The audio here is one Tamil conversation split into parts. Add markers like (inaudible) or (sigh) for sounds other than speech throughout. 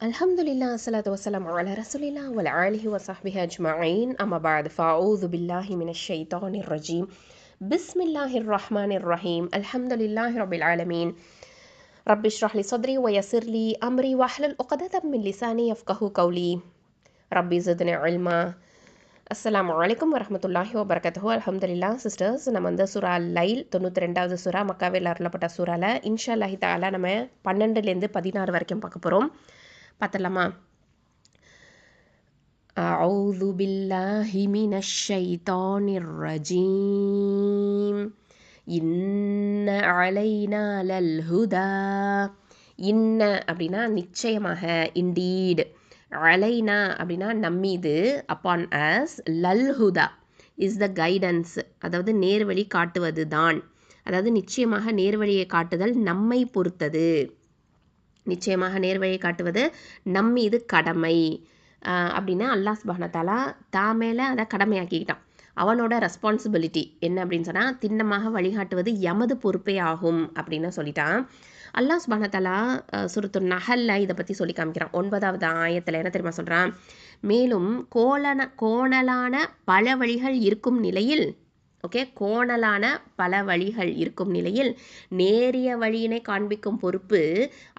الحمد لله الصلاة والسلام على رسول الله وعلى آله وصحبه أجمعين أما بعد فأعوذ بالله من الشيطان الرجيم بسم الله الرحمن الرحيم الحمد لله رب العالمين رب اشرح لي صدري ويسر لي أمري واحلل عقدة من لساني يفقه قولي ربي زدني علما அஸ்ஸலாமு அலைக்கும் வரமத்துல்லாஹி வபரகத்துஹு அல்ஹம்துலில்லா சிஸ்டர்ஸ் நம்ம வந்து சூரா லைல் தொண்ணூற்றி ரெண்டாவது சூரா மக்காவில் அருளப்பட்ட சூறால இன்ஷா அல்லாஹி தாலா நம்ம பன்னெண்டுலேருந்து பதினாறு வரைக்கும் பார்க்க போகிறோம் பார்த்துடலாமா أعوذ بالله من الشيطان الرجيم إن علينا للهدى இன்ன அப்படின்னா நிச்சயமாக இண்டீட் அலைனா அப்படின்னா நம்மீது upon as லல்ஹுதா is the guidance அதாவது நேர்வழி காட்டுவது தான் அதாவது நிச்சயமாக நேர்வழியை காட்டுதல் நம்மை பொறுத்தது நிச்சயமாக நேர்வழியை காட்டுவது நம்மீது கடமை. அப்படின்னா அல்லாஹ் சுபானத்தாலா தான் மேலே அதை கடமையாக்கிக்கிட்டான். அவனோட ரெஸ்பான்சிபிலிட்டி என்ன அப்படின்னு சொன்னால் திண்ணமாக வழிகாட்டுவது எமது பொறுப்பே ஆகும் அப்படின்னு சொல்லிட்டான். அல்லாஹ் சுபானத்தாலா சுருத்து நகல்ல இதை பற்றி சொல்லி காமிக்கிறான். ஒன்பதாவது ஆயத்தில் என்ன தெரியுமா சொல்கிறான் மேலும் கோலன கோணலான பல வழிகள் இருக்கும் நிலையில் ஓகே? கோணலான பல வழிகள் இருக்கும் நிலையில் நேரிய வழியினை காண்பிக்கும் பொறுப்பு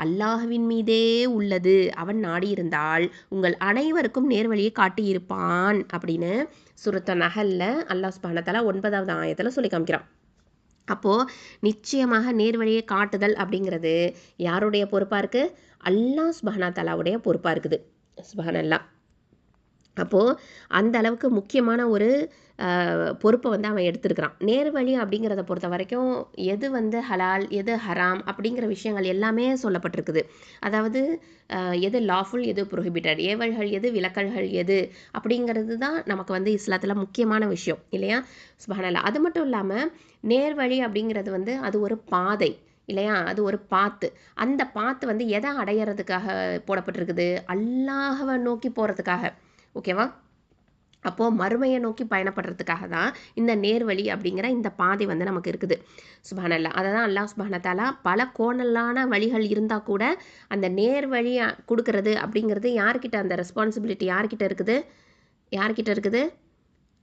அல்லாஹுவின் மீதே உள்ளது. அவன் நாடியிருந்தால் உங்கள் அனைவருக்கும் நேர்வழியை காட்டியிருப்பான் அப்படின்னு சுருத்த நகல்ல அல்லாஹ் சுபானத்தாலா ஒன்பதாவது ஆயத்தில் சொல்லி காமிக்கிறான். அப்போது நிச்சயமாக நேர்வழியை காட்டுதல் அப்படிங்கிறது யாருடைய பொறுப்பாக இருக்குது அல்லாஹ் சுபஹனா தலாவுடைய பொறுப்பாக இருக்குது. சுபஹனல்லா. அப்போது அந்த அளவுக்கு முக்கியமான ஒரு பொறுப்பை வந்து அவன் எடுத்திருக்கிறான். நேர்வழி அப்படிங்கிறத பொறுத்த வரைக்கும் எது வந்து ஹலால் எது ஹராம் அப்படிங்கிற விஷயங்கள் எல்லாமே சொல்லப்பட்டிருக்குது. அதாவது எது லாஃபுல் எது ப்ரொஹிபிட்டட் ஏவல்கள் எது விலக்கல்கள் எது அப்படிங்கிறது தான் நமக்கு வந்து இஸ்லாத்தில் முக்கியமான விஷயம் இல்லையா? சுபஹானல்லா. அது மட்டும் இல்லாமல் நேர்வழி அப்படிங்கிறது வந்து அது ஒரு பாதை இல்லையா? அது ஒரு பாத்து. அந்த பாத்து வந்து எதை அடையிறதுக்காக போடப்பட்டிருக்குது? அல்லாஹவை நோக்கி போகிறதுக்காக ஓகேவா? அப்போது மறுமையை நோக்கி பயணப்படுறதுக்காக தான் இந்த நேர்வழி அப்படிங்கிற இந்த பாதை வந்து நமக்கு இருக்குது. சுபானல்லா அதை தான் அல்லாஹ் சுபானத்தாலா பல கோணலான வழிகள் இருந்தால் கூட அந்த நேர்வழி கொடுக்கறது அப்படிங்கிறது யார்கிட்ட அந்த ரெஸ்பான்சிபிலிட்டி யார்கிட்ட இருக்குது? யார்கிட்ட இருக்குது?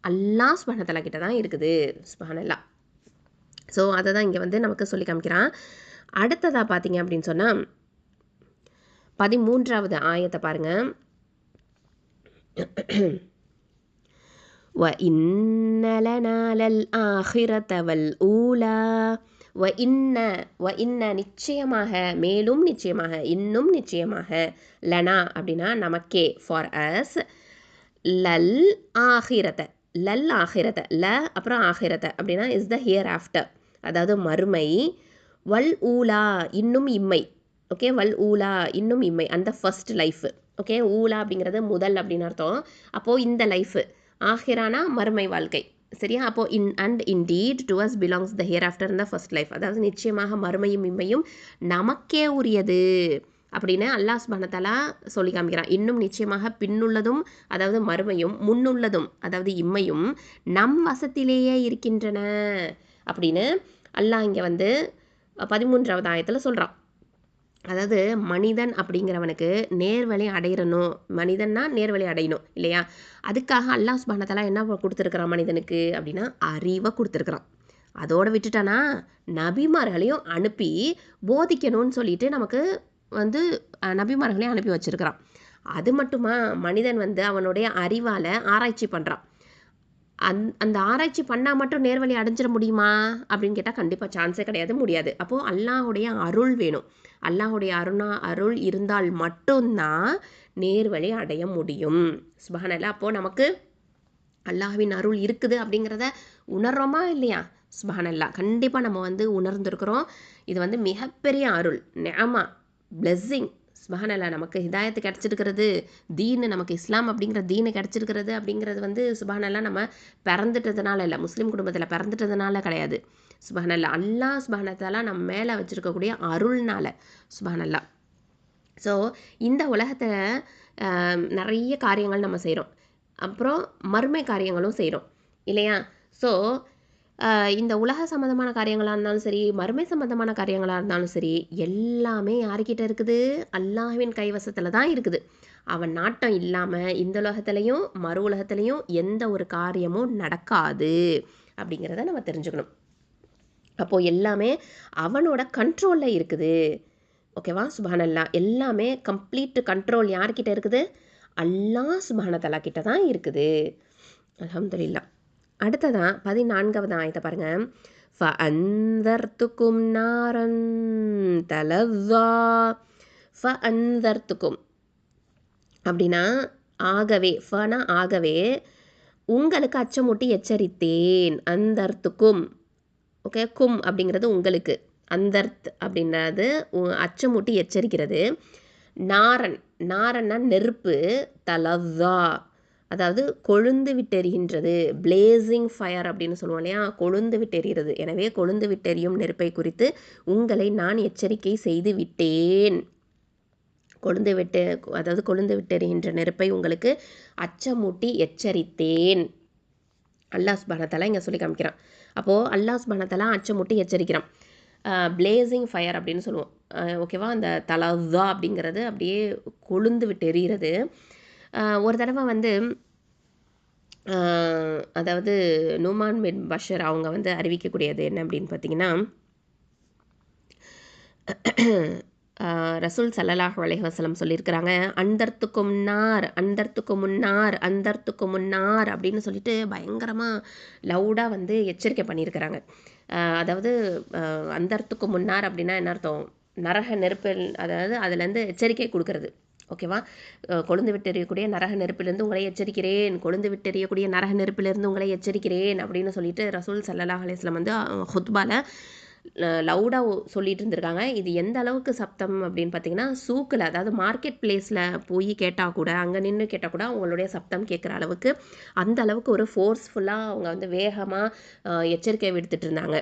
அல்லாஹ் சுபானத்தலா கிட்ட தான் இருக்குது. சுபானல்லா ஸோ அதை தான் இங்கே வந்து நமக்கு சொல்லி காமிக்கிறான். அடுத்ததாக பார்த்தீங்க அப்படின்னு சொன்னால் பதிமூன்றாவது ஆயத்தை பாருங்கள் வஇன்னலனாலல் ஆஹிரத வல் ஊலா வ இன்ன வ இன்ன நிச்சயமாக மேலும் நிச்சயமாக இன்னும் நிச்சயமாக லனா அப்படின்னா நமக்கே ஃபார் அஸ் லல் ஆஹிரத லல் ஆஹிரத ல அப்புறம் ஆஹிரத அப்படின்னா இஸ் த ஹியர் ஆஃப்டர் அதாவது மறுமை வல் ஊலா இன்னும் இம்மை. ஓகே வல் ஊலா இன்னும் இம்மை. அந்த ஃபர்ஸ்ட் லைஃப் ஓகே ஊலா அப்படிங்கிறது முதல் அப்படின்னு அர்த்தம். அப்போது இந்த லைஃபு ஆஹிரானா மறுமை வாழ்க்கை. சரியா? அப்போது in and indeed to us belongs the hereafter இந்த ஃபர்ஸ்ட் லைஃப் அதாவது நிச்சயமாக மறுமையும் இம்மையும் நமக்கே உரியது அப்படின்னு அல்லாஹ் சுபானத்தாலா சொல்லி காமிக்கிறான். இன்னும் நிச்சயமாக பின்னுள்ளதும் அதாவது மறுமையும் முன்னுள்ளதும் அதாவது இம்மையும் நம் வசத்திலேயே இருக்கின்றன அப்படின்னு அல்லாஹ் இங்கே வந்து பதிமூன்றாவது ஆயத்தில் சொல்கிறான் அதாவது மனிதன் அப்படிங்கிறவனுக்கு நேர்வழி அடையிறணும். மனிதன்னா நேர்வழி அடையணும் இல்லையா? அதுக்காக அல்லாஹ் சுபானத்தெல்லாம் என்ன கொடுத்துருக்குறான் மனிதனுக்கு அப்படின்னா அறிவை கொடுத்துருக்குறான். அதோடு விட்டுட்டானா நபிமார்களையும் அனுப்பி போதிக்கணும்னு சொல்லிட்டு நமக்கு வந்து நபிமார்களையும் அனுப்பி வச்சுருக்கிறான். அது மட்டுமா மனிதன் வந்து அவனுடைய அறிவால் ஆராய்ச்சி பண்ணுறான் அந் அந்த ஆராய்ச்சி பண்ணால் மட்டும் நேர்வழி அடைஞ்சிட முடியுமா? அப்படின்னு கேட்டால் கண்டிப்பாக சான்ஸே கிடையாது முடியாது. அப்போது அல்லாஹுடைய அருள் வேணும். அல்லாஹுடைய அருணா அருள் இருந்தால் மட்டும்தான் நேர்வழி அடைய முடியும். சுபஹானல்லா அப்போது நமக்கு அல்லாஹ்வின் அருள் இருக்குது அப்படிங்கிறத உணர்றோமா இல்லையா? சுபஹானல்லா கண்டிப்பாக நம்ம வந்து உணர்ந்துருக்குறோம். இது வந்து மிகப்பெரிய அருள். நேமா பிளெஸ்ஸிங் சுபஹானல்லா நமக்கு ஹிதாயத்து கிடச்சிருக்கிறது. தீனு நமக்கு இஸ்லாம் அப்படிங்கிற தீனு கிடச்சிருக்கிறது அப்படிங்கிறது வந்து சுபஹானல்லா நம்ம பிறந்துட்டதுனால இல்லை. முஸ்லீம் குடும்பத்தில் பிறந்துட்டதுனால கிடையாது. சுபஹனல்லா அல்லாஹ் சுபஹானத்தாலா நம்ம மேலே வச்சுருக்கக்கூடிய அருள்னால சுபஹனல்லா ஸோ இந்த உலகத்தில் நிறைய காரியங்கள் நம்ம செய்கிறோம் அப்புறம் மறுமை காரியங்களும் செய்கிறோம் இல்லையா? ஸோ இந்த உலக சம்மந்தமான காரியங்களாக இருந்தாலும் சரி மறுமை சம்மந்தமான காரியங்களாக இருந்தாலும் சரி எல்லாமே யார்கிட்ட இருக்குது? அல்லாஹ்வின் கைவசத்தில் தான் இருக்குது. அவன் நாட்டம் இல்லாமல் இந்த உலகத்துலேயும் மறு உலகத்துலேயும் எந்த ஒரு காரியமும் நடக்காது அப்படிங்கிறத நம்ம தெரிஞ்சுக்கணும். அப்போது எல்லாமே அவனோட கண்ட்ரோலில் இருக்குது. ஓகேவா சுபானல்லா எல்லாமே கம்ப்ளீட் கண்ட்ரோல் யார்கிட்ட இருக்குது? அல்லாஹ் சுபானதல்லா கிட்ட தான் இருக்குது. அலமதுல்லா அடுத்ததான் பதினான்காவது ஆயத்தை பாருங்க. ஃப அந்தர்த்துக்கும் நாரன் தலவா ஃப அந்தர்த்துக்கும் அப்படின்னா ஆகவே ஃபனா ஆகவே உங்களுக்கு அச்சமூட்டி எச்சரித்தேன். அந்தர்த்துக்கும் ஓகே? கும் அப்படிங்கிறது உங்களுக்கு. அந்தர்த் அப்படின்றது உ- அச்சமூட்டி எச்சரிக்கிறது. நாரன் நாரன்னா நெருப்பு தலவ்வா. அதாவது கொழுந்து விட்டெறிகின்றது. பிளேசிங் ஃபயர் அப்படின்னு சொல்லுவோம் இல்லையா? கொழுந்து விட்டெறிகிறது. எனவே கொழுந்து விட்டெறியும் நெருப்பை குறித்து உங்களை நான் எச்சரிக்கை செய்து விட்டேன். கொழுந்து விட்டு அதாவது கொழுந்து விட்டெறிகின்ற நெருப்பை உங்களுக்கு அச்சமூட்டி எச்சரித்தேன். அல்லாஹ் சுபானத்தாலா இங்கே சொல்லி காமிக்கிறான். அப்போது அல்லாஹ் பணத்தெல்லாம் அச்சமூட்டி எச்சரிக்கிறான். பிளேசிங் ஃபயர் அப்படின்னு சொல்லுவோம். ஓகேவா அந்த தலவா அப்படிங்கிறது அப்படியே கொழுந்து விட்டு எரிகிறது ஒரு தடவை வந்து அதாவது நுமான் பின் பஷர் அவங்க வந்து அறிவிக்கக்கூடியது என்ன அப்படின்னு பார்த்தீங்கன்னா ரசூல் சல்லல்லாஹு அலைஹி சொல்லியிருக்கிறாங்க அந்தர்த்துக்கு முன்னார் அந்தர்த்துக்கு முன்னார் அந்தர்த்துக்கு முன்னார் அப்படின்னு சொல்லிட்டு பயங்கரமாக லவுடாக வந்து எச்சரிக்கை பண்ணியிருக்கிறாங்க. அதாவது அந்தர்த்துக்கு முன்னார் அப்படின்னா என்ன அர்த்தம்? நரக நெருப்பில் அதாவது அதுலேருந்து எச்சரிக்கை கொடுக்கறது. ஓகேவா? கொழுந்து விட்டெறியக்கூடிய நரக நெருப்பிலிருந்து உங்களை எச்சரிக்கிறேன் கொழுந்து விட்டெறியக்கூடிய நரக நெருப்பிலிருந்து உங்களை எச்சரிக்கிறேன் அப்படின்னு சொல்லிட்டு ரசூல் சல்லல்லாஹு அலைஹி வந்து ஹுத்பால லவுடாக சொல்லிட்டு இருந்திருக்காங்க இது எந்த அளவுக்கு சப்தம் அப்படின்னு பார்த்தீங்கன்னா சூக்கில் அதாவது மார்க்கெட் பிளேஸில் போய் கேட்டால் கூட அங்கே நின்று கேட்டால் கூட அவங்களுடைய சப்தம் கேட்குற அளவுக்கு அந்த அளவுக்கு ஒரு ஃபோர்ஸ்ஃபுல்லாக அவங்க வந்து வேகமாக எச்சரிக்கை விடுத்துட்டு இருந்தாங்க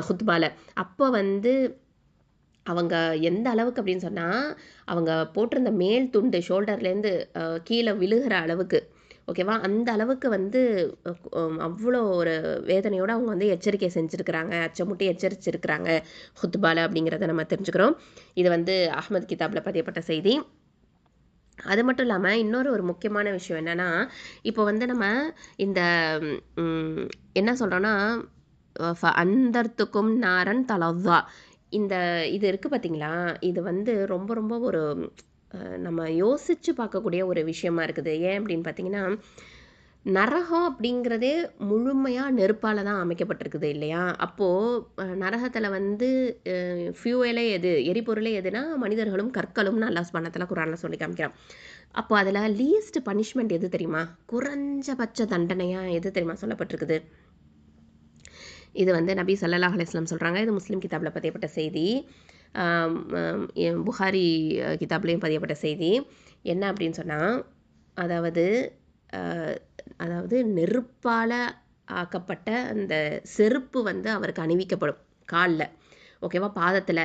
ஹுத்பால அப்போ வந்து அவங்க எந்த அளவுக்கு அப்படின்னு சொன்னால் அவங்க போட்டிருந்த மேல் துண்டு ஷோல்டர்லேருந்து கீழே விழுகிற அளவுக்கு ஓகேவா? அந்த அளவுக்கு வந்து அவ்வளோ ஒரு வேதனையோடு அவங்க வந்து எச்சரிக்கை செஞ்சுருக்கிறாங்க. அச்சமுட்டி எச்சரிச்சிருக்கிறாங்க. ஹுத்பால அப்படிங்கிறத நம்ம தெரிஞ்சுக்கிறோம். இது வந்து அஹ்மத் கிதாபில் பதியப்பட்ட செய்தி. அது மட்டும் இல்லாமல் இன்னொரு ஒரு முக்கியமான விஷயம் என்னென்னா இப்போ வந்து நம்ம இந்த என்ன சொல்கிறோன்னா அந்தர்த்துக்கும் நாரன் தலவ்வா. இந்த இது இருக்குது பார்த்தீங்களா இது வந்து ரொம்ப ரொம்ப ஒரு நம்ம யோசித்து பார்க்கக்கூடிய ஒரு விஷயமா இருக்குது. ஏன் அப்படின்னு பார்த்தீங்கன்னா நரகம் அப்படிங்கிறதே முழுமையாக நெருப்பால் தான் அமைக்கப்பட்டிருக்குது இல்லையா? அப்போது நரகத்தில் வந்து ஃபியூவலே எது எரிபொருளே எதுனா மனிதர்களும் கற்களும்னு நல்லா சுபானத்தில் குரானில் சொல்லி காமிக்கிறான். அப்போ அதில் லீஸ்ட் பனிஷ்மெண்ட் எது தெரியுமா? குறைஞ்சபட்ச தண்டனையாக எது தெரியுமா சொல்லப்பட்டிருக்குது? இது வந்து நபி சல்லாஹ் அலிஸ்லாம் சொல்கிறாங்க இது முஸ்லீம் கிதாபில் பதியப்பட்ட செய்தி. புகாரி அஹ், கிதாப்லேயும் பதியப்பட்ட செய்தி. என்ன அப்படின்னு சொன்னால் அதாவது அதாவது நெருப்பால் ஆக்கப்பட்ட அந்த செருப்பு வந்து அவருக்கு அணிவிக்கப்படும் காலில். ஓகேவா? பாதத்தில்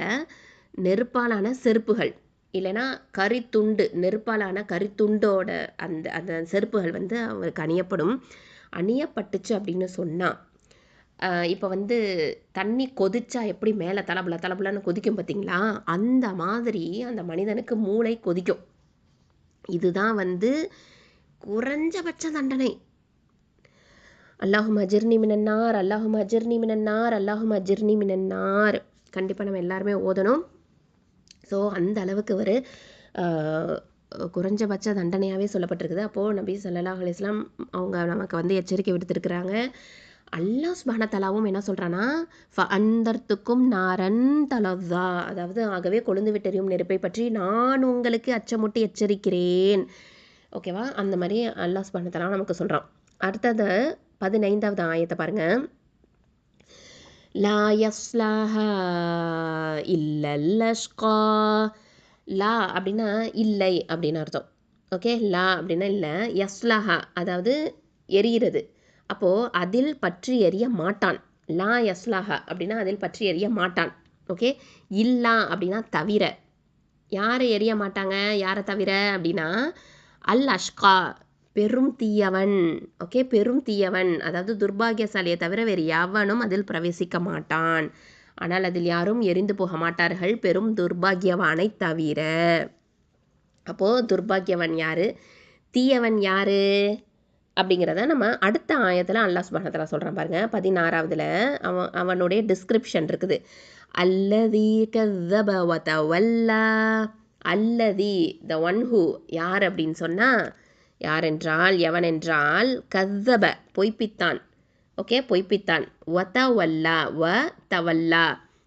நெருப்பாலான செருப்புகள். இல்லைன்னா கரித்துண்டு நெருப்பாலான கரித்துண்டோட அந்த அந்த செருப்புகள் வந்து அவருக்கு அணியப்படும். அணியப்பட்டுச்சு அப்படின்னு சொன்னால் இப்போ வந்து தண்ணி கொதிச்சா எப்படி மேலே தலபுல தளபுலன்னு கொதிக்கும் பார்த்தீங்களா அந்த மாதிரி அந்த மனிதனுக்கு மூளை கொதிக்கும். இதுதான் வந்து குறைஞ்சபட்ச தண்டனை. அல்லாஹும் அஜிர்னி மினன்னார் அல்லாஹும் அஜிர்னி மினன்னார் அல்லாஹும் அஜிர்னி மினன்னார் கண்டிப்பாக நம்ம எல்லாருமே ஓதணும். ஸோ அந்த அளவுக்கு ஒரு குறைஞ்சபட்ச தண்டனையாகவே சொல்லப்பட்டிருக்குது. அப்போது நபி ஸல்லல்லாஹு அலிஸ்லாம் அவங்க நமக்கு வந்து எச்சரிக்கை விடுத்திருக்கிறாங்க. அல்லாஹ் சுபானத்தலாவும் என்ன சொல்கிறான்னா அந்தர்த்துக்கும் நாரன் தலவா அதாவது ஆகவே கொழுந்து விட்டெறியும் நெருப்பை பற்றி நான் உங்களுக்கு அச்சமுட்டி எச்சரிக்கிறேன். ஓகேவா? அந்த மாதிரி அல்லாஹ் சுபான நமக்கு சொல்கிறான் அடுத்தது பதினைந்தாவது ஆயத்தை பாருங்கள் லா யஸ்லாஹா இல்லல்லஷ்கா லா அப்படின்னா இல்லை அப்படின்னு அர்த்தம். ஓகே? லா அப்படின்னா இல்லை யஸ்லாஹா. அதாவது எரியிறது. அப்போது அதில் பற்றி எறிய மாட்டான். லா யஸ்லாஹா அப்படின்னா அதில் பற்றி எறிய மாட்டான். ஓகே? இல்லா அப்படின்னா தவிர. யாரை எரிய மாட்டாங்க? யாரை தவிர அப்படின்னா அல் அஷ்கா பெரும் தீயவன். ஓகே? பெரும் தீயவன். அதாவது துர்பாகியசாலியை தவிர வேறு எவனும் அதில் பிரவேசிக்க மாட்டான். ஆனால் அதில் யாரும் எரிந்து போக மாட்டார்கள். பெரும் துர்பாகியவானை தவிர. அப்போது துர்பாகியவன் யார்? தீயவன் யார்? அப்படிங்கிறத நம்ம அடுத்த ஆயத்தில் அல்லாஹ் சுபானத்தில் சொல்கிறான் பாருங்கள் பதினாறாவதுல அவன் அவனுடைய டிஸ்கிரிப்ஷன் இருக்குது. அல்லதி கதப வல்லா அல்லதி த ஒன் ஹூ யார் அப்படின்னு சொன்னால் யார் என்றால் எவன் என்றால் கதப பொய்ப்பித்தான். ஓகே பொய்ப்பித்தான். வத வல்லா வ தவல்லா.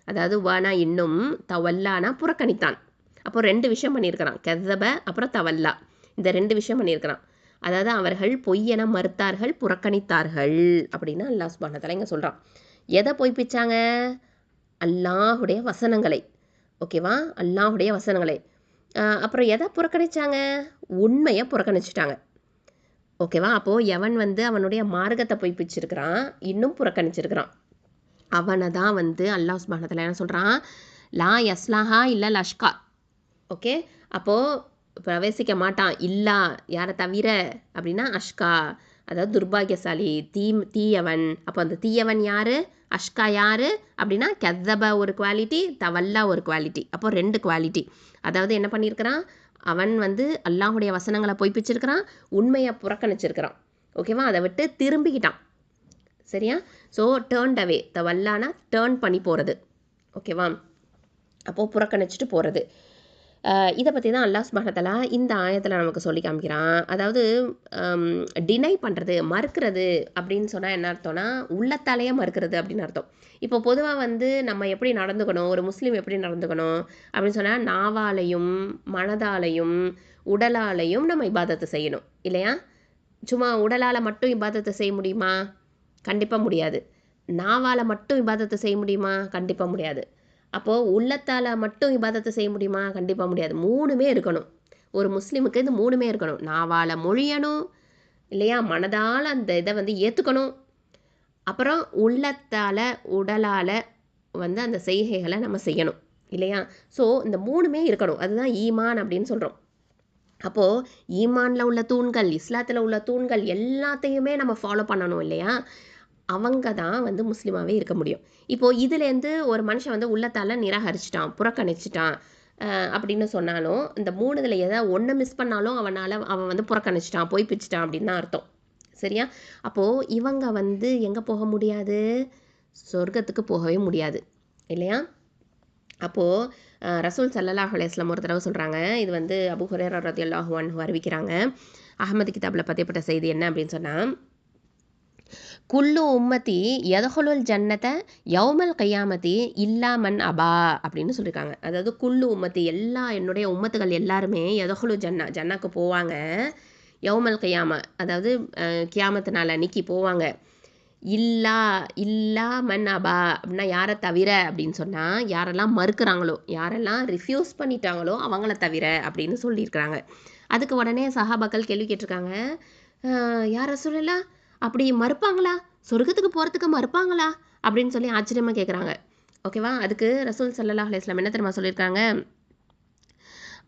அதாவது வனா இன்னும் தவல்லானா புறக்கணித்தான். அப்போ ரெண்டு விஷயம் பண்ணியிருக்கிறான். கதப அப்புறம் தவல்லா. இந்த ரெண்டு விஷயம் பண்ணியிருக்கிறான். அதாவது அவர்கள் பொய்யென மறுத்தார்கள் புறக்கணித்தார்கள் அப்படின்னு அல்லாஹ் சுபானத்தில் இங்கே சொல்கிறான் எதை பொய்ப்பிச்சாங்க? அல்லாஹுடைய வசனங்களை. ஓகேவா அல்லாஹுடைய வசனங்களை. அப்புறம் எதை புறக்கணிச்சாங்க? உண்மையை புறக்கணிச்சிட்டாங்க. ஓகேவா அப்போது எவன் வந்து அவனுடைய மார்க்கத்தை பொய்ப்பிச்சிருக்கிறான்? இன்னும் புறக்கணிச்சிருக்கிறான். அவனை தான் வந்து அல்லாஹ் சுபானத்தில் என்ன சொல்கிறான் லா யஸ்லாஹா இல்லை லஷ்கா ஓகே அப்போது பிரவேசிக்க மாட்டான். இல்லா யாரை தவிர? அப்படின்னா அஷ்கா. அதாவது துர்பாகியசாலி. தீ தீயவன். அப்போ அந்த தீயவன் யார்? அஷ்கா யார்? அப்படின்னா கெதப ஒரு குவாலிட்டி தவல்லா ஒரு குவாலிட்டி. அப்போ ரெண்டு குவாலிட்டி. அதாவது என்ன பண்ணியிருக்கிறான்? அவன் வந்து அல்லாஹுடைய வசனங்களை பொய்ப்பிச்சிருக்கிறான் உண்மையை புறக்கணிச்சிருக்கிறான். ஓகேவா அதை விட்டு திரும்பிக்கிட்டான். சரியா? ஸோ டேர்ன்ட் அவே தவல்லானா டேர்ன் பண்ணி போகிறது ஓகேவா அப்போது புறக்கணிச்சிட்டு போகிறது இதை பற்றி தான் அல்லாஹ் சுபஹானத்தலா இந்த ஆயத்தில் நமக்கு சொல்லி காமிக்கிறான். அதாவது டினை பண்ணுறது மறுக்கிறது அப்படின்னு சொன்னால் என்ன அர்த்தம்னா உள்ளத்தாலேயே மறுக்கிறது அப்படின்னு அர்த்தம். இப்போ பொதுவாக வந்து நம்ம எப்படி நடந்துக்கணும் ஒரு முஸ்லீம் எப்படி நடந்துக்கணும் அப்படின்னு சொன்னால் நாவாலையும் மனதாலையும் உடலாலையும் நம்ம இபாதத்தை செய்யணும். இல்லையா? சும்மா உடலால் மட்டும் இபாதத்தை செய்ய முடியுமா? கண்டிப்பாக முடியாது. நாவால் மட்டும் இபாதத்தை செய்ய முடியுமா? கண்டிப்பாக முடியாது. அப்போது உள்ளத்தால் மட்டும் இபாதத்தை செய்ய முடியுமா? கண்டிப்பாக முடியாது. மூணுமே இருக்கணும். ஒரு முஸ்லீமுக்கு இது மூணுமே இருக்கணும். நாவால் மொழியணும் இல்லையா? மனதால் அந்த இதை வந்து ஏற்றுக்கணும் அப்புறம் உள்ளத்தால் உடலால் வந்து அந்த செய்கைகளை நம்ம செய்யணும் இல்லையா? ஸோ இந்த மூணுமே இருக்கணும். அதுதான் ஈமான் அப்படின்னு சொல்கிறோம் அப்போது ஈமானில் உள்ள தூண்கள் இஸ்லாத்தில் உள்ள தூண்கள் எல்லாத்தையுமே நம்ம ஃபாலோ பண்ணணும் இல்லையா? அவங்க தான் வந்து முஸ்லீமாகவே இருக்க முடியும். இப்போது இதுலேருந்து ஒரு மனுஷன் வந்து உள்ளத்தால் நிராகரிச்சிட்டான் புறக்கணிச்சிட்டான் அப்படின்னு சொன்னாலும் இந்த மூணுதில் எதை எதாவது ஒன்று மிஸ் பண்ணாலும் அவனால் அவன் வந்து புறக்கணிச்சிட்டான் போய் பிச்சிட்டான் அப்படின்னு தான் அர்த்தம். சரியா? அப்போது இவங்க வந்து எங்கே போக முடியாது? சொர்க்கத்துக்கு போகவே முடியாது. இல்லையா? அப்போது ரசூல் சல்லல்லாஹ் அலையம் ஒரு தடவை சொல்கிறாங்க இது வந்து அபு ஹுரேர் ரதி அல்லாஹுவான் அறிவிக்கிறாங்க. அகமது கிதாபில் பதியப்பட்ட செய்தி என்ன அப்படின்னு சொன்னால் குல்லு உம்மத்தி எதஹொலுல் ஜன்னத்தை யௌமல் கையாமத்தி இல்லாமன் அபா அப்படின்னு சொல்லியிருக்காங்க அதாவது குல்லு உம்மத்தி எல்லா என்னுடைய உம்மத்துகள் எல்லாருமே எதஹொலு ஜன்னா ஜன்னாக்கு போவாங்க. யௌமல் கையாம அதாவது கியாமத்து நாள் அன்னைக்கு போவாங்க. இல்லா இல்லா மன் அபா அப்படின்னா யாரை தவிர அப்படின்னு சொன்னால் யாரெல்லாம் மறுக்கிறாங்களோ யாரெல்லாம் ரிஃப்யூஸ் பண்ணிட்டாங்களோ அவங்கள தவிர அப்படின்னு சொல்லியிருக்கிறாங்க. அதுக்கு உடனே சஹாபாக்கள் கேள்வி கேட்டிருக்காங்க. யாரை சொல்லலாம் அப்படி மறுப்பாங்களா? சொர்க்கத்துக்கு போகிறதுக்கு மறுப்பாங்களா? அப்படின்னு சொல்லி ஆச்சரியமாக கேட்குறாங்க ஓகேவா அதுக்கு ரசூல் சல்லா அலிஸ்லாம் என்ன தெரியுமா சொல்லியிருக்காங்க?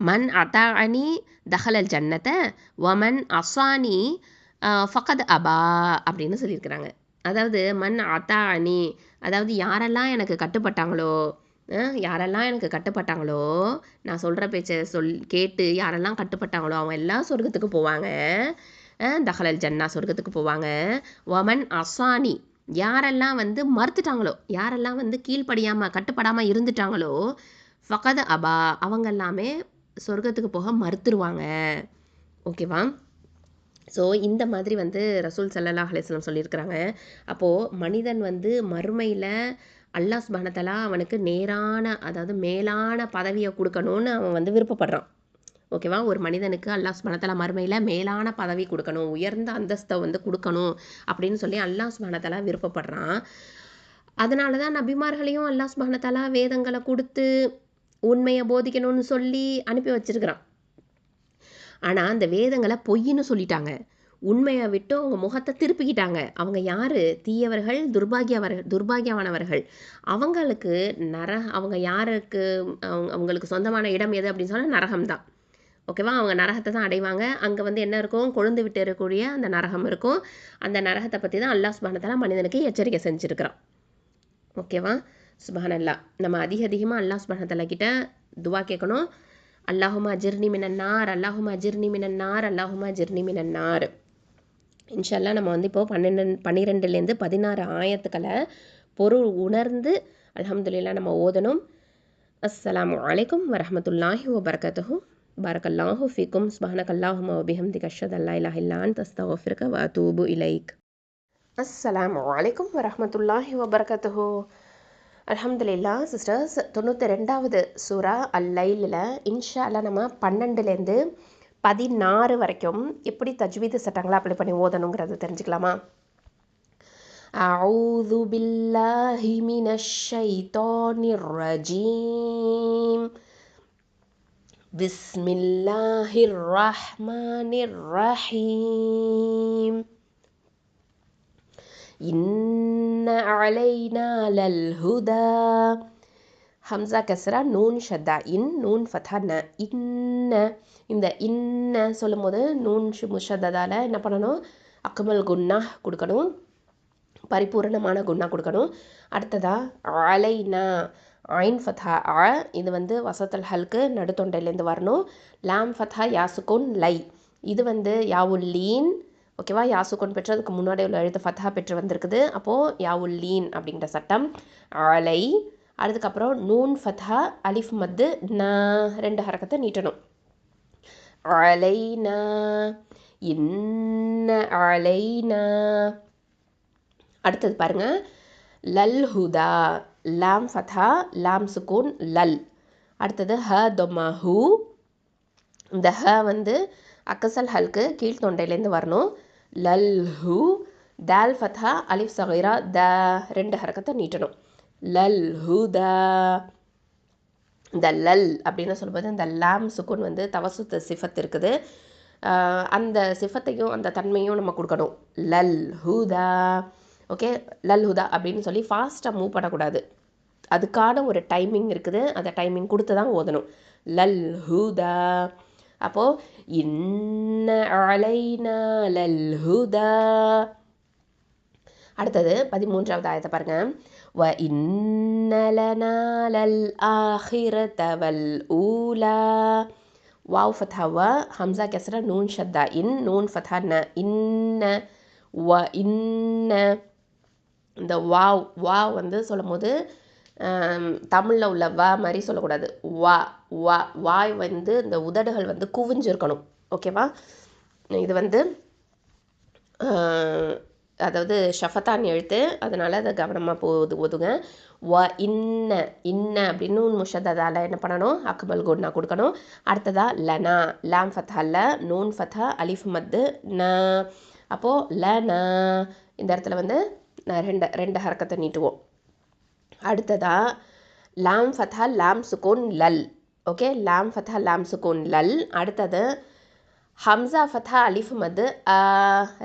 மன் அத்தா அனி தஹலல் ஜன்னத்தை ஒமன் அசானி ஃபகத் அபா அப்படின்னு சொல்லியிருக்கிறாங்க. அதாவது மண் அத்தா அணி அதாவது யாரெல்லாம் எனக்கு கட்டுப்பட்டாங்களோ யாரெல்லாம் எனக்கு கட்டுப்பட்டாங்களோ நான் சொல்கிற பேச்சை சொல் கேட்டு யாரெல்லாம் கட்டுப்பட்டாங்களோ அவங்க எல்லாம் சொர்க்கத்துக்கு போவாங்க. தஹலல் ஜன்னா சொர்க்கத்துக்கு போவாங்க. ஒமன் அசானி யாரெல்லாம் வந்து மறுத்துட்டாங்களோ யாரெல்லாம் வந்து கீழ்ப்படியாமல் கட்டுப்படாமல் இருந்துட்டாங்களோ ஃபகத் அபா அவங்க எல்லாமே சொர்க்கத்துக்கு போக மறுத்துருவாங்க. ஓகேவா ஸோ இந்த மாதிரி வந்து ரசூல் சல்லல்லா அலிஸ்லாம் சொல்லியிருக்கிறாங்க. அப்போது மனிதன் வந்து மறுமையில் அல்லாஹ் சுபானத்தலா அவனுக்கு நேரான அதாவது மேலான பதவியை கொடுக்கணும்னு அவன் வந்து விருப்பப்படுறான். ஓகேவா? ஒரு மனிதனுக்கு அல்லாஹ் சுபானத்தலா மறுமையில் மேலான பதவி கொடுக்கணும் உயர்ந்த அந்தஸ்தை வந்து கொடுக்கணும் அப்படின்னு சொல்லி அல்லாஹ் சுபானத்தலா விருப்பப்படுறான். அதனால தான் நபிமார்களையும் அல்லாஹ் சுபானத்தலா வேதங்களை கொடுத்து உண்மையை போதிக்கணும்னு சொல்லி அனுப்பி வச்சிருக்கிறான். ஆனால் அந்த வேதங்களை பொய்ன்னு சொல்லிட்டாங்க. உண்மையை விட்டு அவங்க முகத்தை திருப்பிக்கிட்டாங்க. அவங்க யார்? தீயவர்கள் துர்பாகியவர்கள் துர்பாகியமானவர்கள் அவங்களுக்கு நர அவங்க யாருக்கு அவங்க அவங்களுக்கு சொந்தமான இடம் எது அப்படின்னு சொன்னால் நரகம் தான் ஓகேவா அவங்க நரகத்தை தான் அடைவாங்க. அங்கே வந்து என்ன இருக்கும்? கொழுந்து விட்டு இருக்கக்கூடிய அந்த நரகம் இருக்கும். அந்த நரகத்தை பற்றி தான் அல்லாஹ் சுபானத்தால மனிதனுக்கு எச்சரிக்கை செஞ்சுருக்கிறான். ஓகேவா சுபான் அல்லா நம்ம அதிக அதிகமாக அல்லாஹ் சுபஹானத்தல்லா கிட்ட துவா கேட்கணும் அல்லாஹுமா அஜிர்னி மினன்னார் அல்லாஹுமா அஜிர்னி மினன்னார் அல்லாஹுமா அஜிர்னி மினன்னார். இன்ஷல்லா நம்ம வந்து இப்போது பன்னெண்டு பன்னிரெண்டுலேருந்து பதினாறு ஆயத்துக்களை பொருள் உணர்ந்து அல்ஹம்துலில்லாஹ் நம்ம ஓதணும். அஸ்லாம் அலைக்கும் வரமத்துல்லாஹி வபரகத்துஹு. பாரக்கல்லாஹு ஃபீக்கும் சுபஹனக்கல்லாஹும வபிஹம்திக அஷ்ஹது அல்லா இலாஹ இல்லா அன்த அஸ்தக்ஃபிருக வ அதூபு இலைக் அஸ்ஸலாமு அலைக்கும் வரஹமத்துல்லாஹி வபரகத்துஹு அல்ஹம்துலில்லா சிஸ்டர்ஸ் தொண்ணூற்றி ரெண்டாவது சூரா அல் லைலில் இன்ஷா அல்லா நம்ம பன்னெண்டுலேருந்து பதினாறு வரைக்கும் எப்படி தஜ்வீது சட்டங்களை அப்ளை பண்ணி ஓதணுங்கிறது தெரிஞ்சுக்கலாமா أعوذ بالله من الشيطان الرجيم بسم الله الرحمن الرحيم إن علينا للهدى ஹம்சா கஸ்ரா நூன் ஷத்தா இன் நூன் ஃபத்தா ந இன்ன இந்த இன்ன சொல்லும் போது நூன் முஷத்ததால் என்ன பண்ணணும் அக்மல் குன்னா கொடுக்கணும் பரிபூரணமான குன்னா கொடுக்கணும் அடுத்ததா அலைனா ஐன் ஃபதா ஆ இது வந்து வசத்தல் ஹல்க்கு நடுத்தொண்டையிலேருந்து வரணும். லாம் ஃபதா யாசுகோன் லை இது வந்து யாவுல்லீன் ஓகேவா? யாசுகோன் பெற்று அதுக்கு முன்னாடி உள்ள எழுத்து ஃபதா பெற்று வந்திருக்குது. அப்போது யாவுல்லீன் அப்படிங்கிற சட்டம். அலை அதுக்கப்புறம் நூன் ஃபதா அலிஃப் மத்து ந ரெண்டு ஹரக்கத்தை நீட்டணும். அலைனா இன்ன அலைனா அடுத்தது பாருங்க. லல் ஹுதா லாம் ஃபதா லாம் சுக்கூன் லல் அடுத்தது ஹ தொம்மா ஹூ. இந்த ஹ வந்து அக்கசல் ஹல்க்கு கீழ் தொண்டையிலேருந்து வரணும். லல் ஹூ. தால் ஃபதா அலிஃப் சகைரா த. ரெண்டு ஹரக்கத்தை நீட்டணும். லல் ஹூ த. இந்த லல் அப்படின்னு சொல்லும்போது இந்த லாம் சுக்குன் வந்து தவசுத்த சிஃபத் இருக்குது. அந்த சிஃபத்தையும் அந்த தன்மையும் நம்ம கொடுக்கணும். லல் ஹூதா ஓகே? லல் ஹுதா அப்படின்னு சொல்லி ஃபாஸ்ட்டாக மூவ் பண்ணக்கூடாது. அதுக்கான ஒரு டைமிங் இருக்குது. அந்த டைமிங் கொடுத்து தான் ஓதணும். லல் ஹுதா. அப்போது இன்ன அலைனா லல் ஹுதா. அடுத்தது பதிமூன்றாவது ஆயத்தை பாருங்க. வ இன்னலனா லல் ஆஹிரத வல் ஊலா. வாவ் ஃபதா வ ஹம்சா கெசரா நூன் ஷத்தா இன் நூன் ஃபதா ந இன்ன வ இன்ன. இந்த வாவ் வா வந்து சொல்லும் போது தமிழில் உள்ள வா மாதிரி சொல்லக்கூடாது. வா வா வாய் வந்து இந்த உதடுகள் வந்து குவிஞ்சிருக்கணும். ஓகேவா? இது வந்து அதாவது ஷஃபத்தான் எழுத்து. அதனால் அதை கவனமாக போது ஒதுங்க. வ இன்ன இன்ன அப்படின்னு முஷததால் என்ன பண்ணணும்? அக்மல் குட்னா கொடுக்கணும். அடுத்ததா லனா லாம் ஃபத்தா ல நூன் ஃபத்தா அலிஃப் மத்து ந. அப்போது ல ந இந்த இடத்துல வந்து ரெண்டு ரெண்டு ஹரக்கத்தை நீட்டுவோம். அடுத்ததாக லாம் ஃபத்தா லாம் சுகோன் லல். ஓகே? லாம் ஃபத்தா லாம் சுகோன் லல். அடுத்தது ஹம்சா ஃபத்தா அலிஃப் மது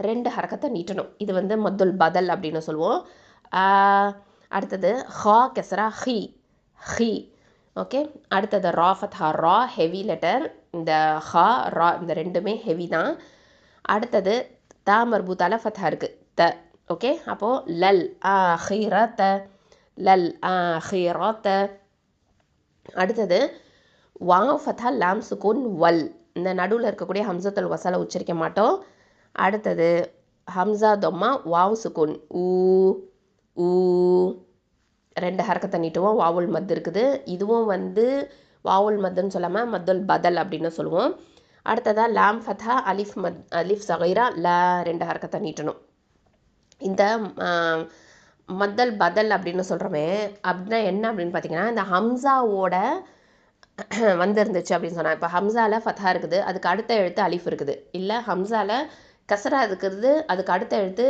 ரெண்டு ஹரக்கத்தை நீட்டணும். இது வந்து மத்துல் பதல் அப்படின்னு சொல்லுவோம். அடுத்தது ஹா கெசரா ஹி. ஹி. ஓகே? அடுத்தது ரா ஃபதா ரா ஹெவி லெட்டர். இந்த ஹா ரா இந்த ரெண்டுமே ஹெவி தான். அடுத்தது தா மர்பூத்தால ஃபத்தா இருக்குது த. ஓகே அப்போது லல் ஆஹிரத லல் ஆஹிரத அடுத்தது வா ஃபதா லாம் சுக்கூன் வல். இந்த நடுவில் இருக்கக்கூடிய ஹம்சத்துல் வசாலை உச்சரிக்க மாட்டோம். அடுத்தது ஹம்சா தொம்மா வாவ் சுகுன். ஊ ஊ. ரெண்டு ஹரக்கத்தை நீட்டுவோம். வாவுல் மத் இருக்குது. இதுவும் வந்து வாவுல் மத்துன்னு சொல்லாமல் மத்துல் பதல் அப்படின்னு சொல்லுவோம். அடுத்ததாக லாம் ஃபதா அலிஃப் மத் அலிஃப் சகைரா ல ரெண்டு ஹரக்கத்தை நீட்டணும். இந்த மத்தல் பதல் அப்படின்னு சொல்கிறோமே அப்படின்னா என்ன அப்படின்னு பார்த்தீங்கன்னா இந்த ஹம்சாவோட (clears throat) வந்திருந்துச்சு அப்படின்னு சொன்னால் இப்போ ஹம்சாவில் ஃபத்தா இருக்குது அதுக்கு அடுத்த எழுத்து அலிஃப் இருக்குது. இல்லை ஹம்சாவில் கசரா இருக்கிறது அதுக்கு அடுத்த எழுத்து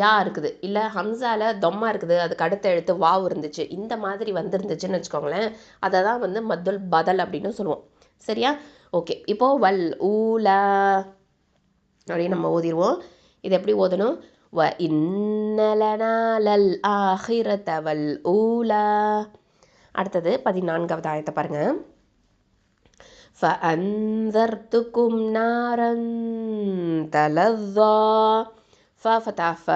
யா இருக்குது. இல்லை ஹம்சாவில் தொம்மா இருக்குது அதுக்கு அடுத்த எழுத்து வாவ் இருந்துச்சு. இந்த மாதிரி வந்திருந்துச்சுன்னு வச்சுக்கோங்களேன். அதை தான் வந்து மத்துல் பதல் அப்படின்னு சொல்லுவோம். சரியா? ஓகே. இப்போது வல் ஊலா அப்படின்னு நம்ம ஓதிடுவோம். இது எப்படி ஓதணும்? வ இன்னலனா லல் ஆஹிரத வல் ஊலா அடுத்தது பதினான்காவது ஆயத்தை பாருங்க فأنذرتكم نارا تلظى ஃப ஃபதா ஃப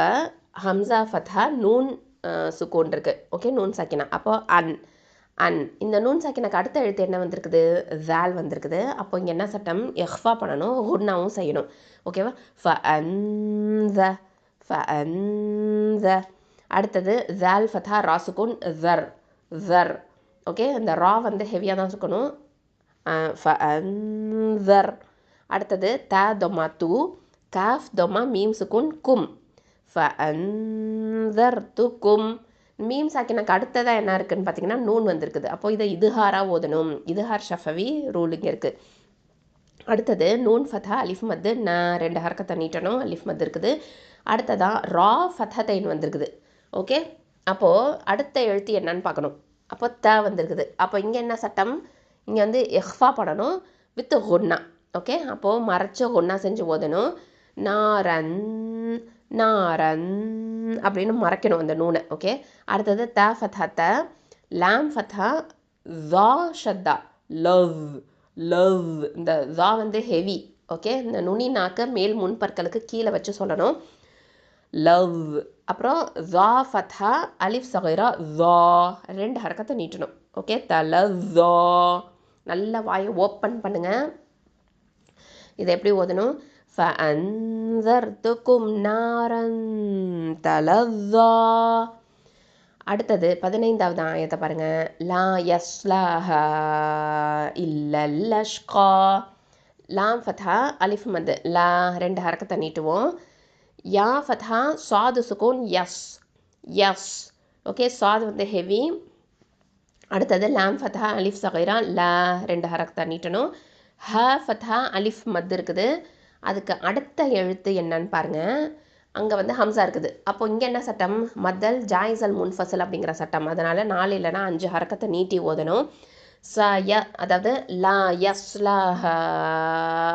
ஹம்சா ஃபத்ஹா நூன் அஹ், சுக்கூன் இருக்கு ஓகே நூன் சாக்கினா அப்போ அன் அன் இந்த நூன் சாக்கினாக்கு அடுத்த எழுத்து என்ன வந்திருக்குது ஜால் வந்திருக்குது அப்போ இங்கே என்ன சட்டம் எஹ்ஃபா பண்ணணும் ஹுட்னாவும் செய்யணும் ஓகேவா ஃப அந்த ஃப அந்த அடுத்தது ஜால் ஃபதா ராசுகுன் ஜர் ஜர் ஓகே இந்த ரா வந்து ஹெவியாக தான் சுக்கணும் ஃபஅன்தர் அடுத்தது த தொமா து காஃப் தொமா மீம் சுக்குன் கும். ஃபஅன்தர் து கும் மீம் சாக்கினாக்கு அடுத்ததாக என்ன இருக்குன்னு பார்த்தீங்கன்னா நூன் வந்திருக்குது. அப்போ இதை இதுஹாராக ஓதணும். இதுஹார் ஷஃபவி ரூலிங் இருக்குது அடுத்தது நூன் ஃபதா அலிஃப் மத்து. நான் ரெண்டு ஹரக்கத்தை நீட்டணும். அலிஃப் மத்து இருக்குது. அடுத்ததான் ரா ஃபதத்தைன் வந்திருக்குது. ஓகே? அப்போது அடுத்த எழுத்து என்னன்னு பார்க்கணும். அப்போ த வந்திருக்குது. அப்போ இங்கே என்ன சட்டம்? இங்கே வந்து எஃபா பண்ணணும் வித் ஹொன்னா. ஓகே? அப்போது மறைச்ச ஹொன்னா செஞ்சு ஓதணும். நாரன் நாரன் அப்படின்னு மறைக்கணும் அந்த நூனை. ஓகே? அடுத்தது த ஃபதா த லாம் ஃபதா ஜா ஷத்தா. Love love. இந்த ஜா வந்து ஹெவி. ஓகே? இந்த நுனி நாக்க மேல் முன்பற்களுக்கு கீழே வச்சு சொல்லணும். லவ். அப்புறம் ஜா ஃபத்ஹா அலிஃப் சகைரா ஜா. ரெண்டு ஹரக்கத்தை நீட்டணும். ஓகே? தல ஜா. நல்ல வாயை ஓப்பன் பண்ணுங்கள் இதை எப்படி ஓதணும்? ஃப அந்தர்த்துக்கும் நாரன். தலவா அடுத்தது பதினைந்தாவது ஆயத்தை பாருங்கள் லா யஸ்லஹா இல்லை லஷ்கா லாம் ஃபத்ஹா அலிஃப் மது லா ரெண்டு ஹரக்கத்தை நீட்டுவோம். யா ஃபதா சாது சுகூன் எஸ் எஸ் ஓகே சாது வந்து ஹெவி. அடுத்தது லாம் ஃபதா அலிஃப் சகைரா. லா ரெண்டு ஹரக்கத்தை நீட்டணும் ஹ ஃபதா அலிஃப் மத் இருக்குது. அதுக்கு அடுத்த எழுத்து என்னன்னு பாருங்கள் அங்கே வந்து ஹம்சா இருக்குது. அப்போ இங்கே என்ன சட்டம்? மத்தல் ஜாய்சல் முன்ஃபசல் அப்படிங்கிற சட்டம். அதனால் நாலு இல்லைன்னா அஞ்சு ஹரக்கத்தை நீட்டி ஓதணும். ச ய அதாவது லா எஸ் லா ஹ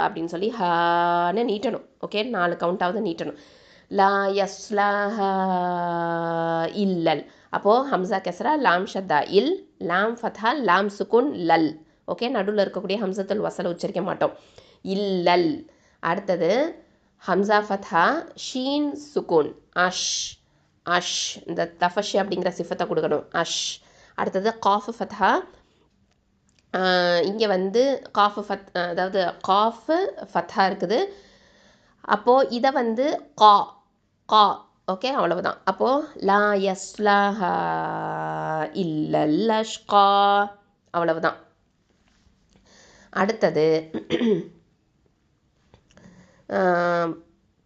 அப்படின்னு சொல்லி ஹான்னு நீட்டணும். ஓகே நாலு கவுண்டாவது நீட்டணும். லா யஸ் இல்லல் அப்போது ஹம்சா கெஸ்ரா லாம் ஷத்தா இல் லாம் ஃபதா லாம் சுகுன் லல் ஓகே நடுவில் இருக்கக்கூடிய ஹம்சத்துல் வசலை உச்சரிக்க மாட்டோம் இல்லல் அடுத்தது ஹம்சா ஃபத்ஹா ஷீன் சுகுன் அஷ் அஷ் இந்த தஃபஷ் அப்படிங்கிற சிஃபத்தை கொடுக்கணும் அஷ் அடுத்தது காஃபு ஃபத்ஹா இங்கே வந்து காஃபு ஃபத் அதாவது காஃபு ஃபத்ஹா இருக்குது அப்போது இதை வந்து கா கா. ஓகே? அவ்வளவுதான். அப்போது லா யஸ்லாஹா இல்லல் அஷ்கா அவ்வளவுதான். அடுத்தது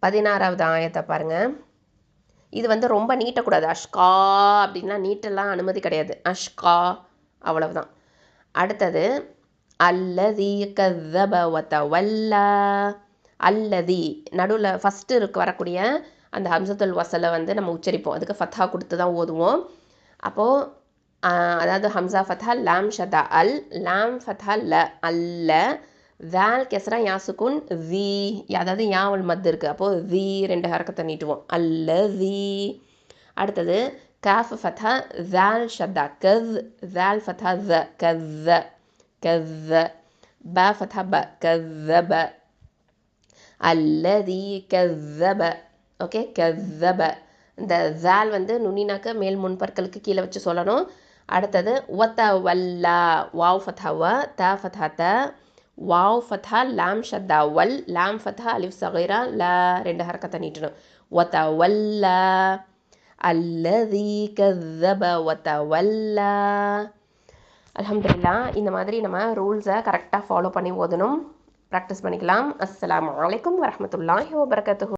பதினாறாவது ஆயத்தை பாருங்க. இது வந்து ரொம்ப நீட்டக்கூடாது. அஷ்கா அப்படின்லாம் நீட்டெல்லாம் அனுமதி கிடையாது. அஷ்கா அவ்வளவுதான். அடுத்தது அல்லதி கதப வல்ல அல்லதி நடுவில் ஃபஸ்ட்டு இருக்கு வரக்கூடிய அந்த ஹம்சத்துல் வசலை வந்து நம்ம உச்சரிப்போம். அதுக்கு ஃபத்ஹா கொடுத்து தான் ஓதுவோம். அப்போது அதாவது ஹம்சா ஃபத்ஹா லாம் ஷதா அல் லாம் ஃபத்ஹா ல அல்ல வேல் கெசரா யாசுக்குன் வி அதாவது யாவல் மத்து இருக்குது அப்போது வி ரெண்டு ஹரக்கத்தை நீட்டுவோம். அல்ல வி. அடுத்தது காஃப் ஃபத்ஹா வேல் ஷதா கஸ் வேல் ஃபத்ஹா த கஸ் கஸ் ப ஃபத்ஹா ப கஸ்ஸப அல்லதி கஸ்ஸப ஓகே கஸ்ஸப இந்த ஜால் வந்து நுனினாக்க மேல் முன்பற்களுக்கு கீழே வச்சு சொல்லணும். அடுத்தது ஒத்த வல்லா வாவ் ஃபத்ஹா வ த ஃபதா த வாவ் ஃபதா லாம் ஷத்தா வல் லாம் ஃபதா அலிஃப் சகைரா ல ரெண்டு ஹரக்கத்தை நீட்டணும். ஒத்த வல்லா அல்லதி கதப ஒத்த வல்லா அலமதுல்லா இந்த மாதிரி நம்ம ரூல்ஸை கரெக்டாக ஃபாலோ பண்ணி ஓதணும். ப்ராக்டிஸ் பண்ணிக்கலாம். அஸ்லாம் அலைக்கும் வரமத்துல்லாஹி வபரகாத்துஹு.